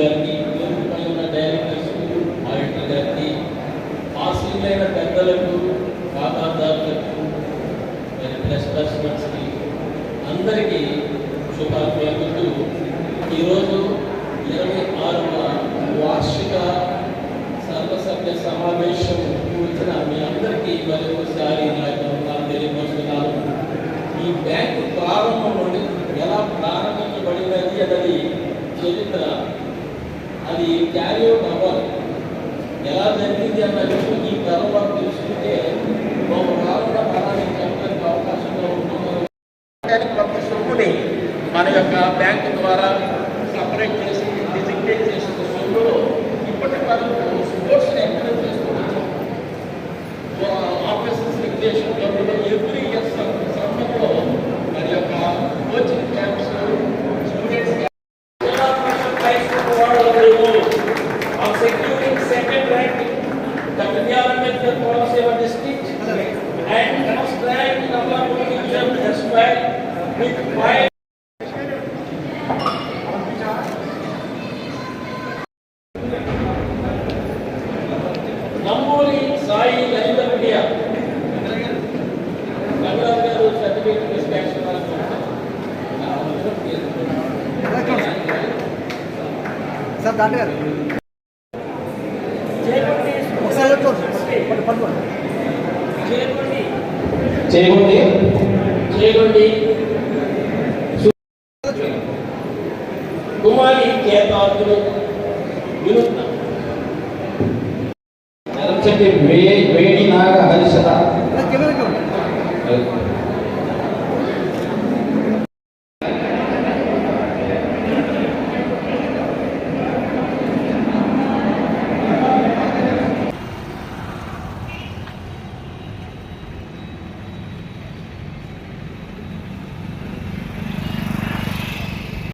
గారికి వేరుపై ఉన్న directors auditor గారికి పాసింగ్ పెద్దలకు ఖాతాదారులకు ప్లస్ ప్లస్ పర్సనల్స్కి అందరికీ శుభాకాంక్షలు. ఈరోజు ఇరవై ఆరవ వార్షిక సర్వసభ్య సమావేశం కూర్చున్న మీ అందరికీ మరొకసారి నా తెలియపరుస్తున్నాను. ఈ బ్యాంకు ప్రారంభం నుండి ఎలా ప్రారంభించబడినది అన్నది చరిత్ర అది క్యారీ అవుట్ అవ్వాలి ఎలా జరిగింది అన్న విషయం ఈ గర్వం తెలుసుకుంటే ఒక కాలంలో అలాగే చెప్పడానికి అవకాశంగా ఉంటుంది. కొంత సొమ్ముని మన యొక్క బ్యాంకు ద్వారా సపరేట్ చేసి డిజిగ్నేట్ చేసిన సొమ్ములో ఇప్పటి వరకు స్పోర్ట్స్ని ఎంకరేజ్ చేస్తున్నాం ఆఫీసెస్ రెగ్యులేషన్ और securing second ranking the Vidya Ambedkar College Seva district and first rank in our division as well with five Namboli Sai Lalinda Vidya Namboli Sai Lalinda Vidya Sir, that is. చేయండి. చేయండి. కుమారి కేతార్థులు వినూత్న చెట్టి వేడి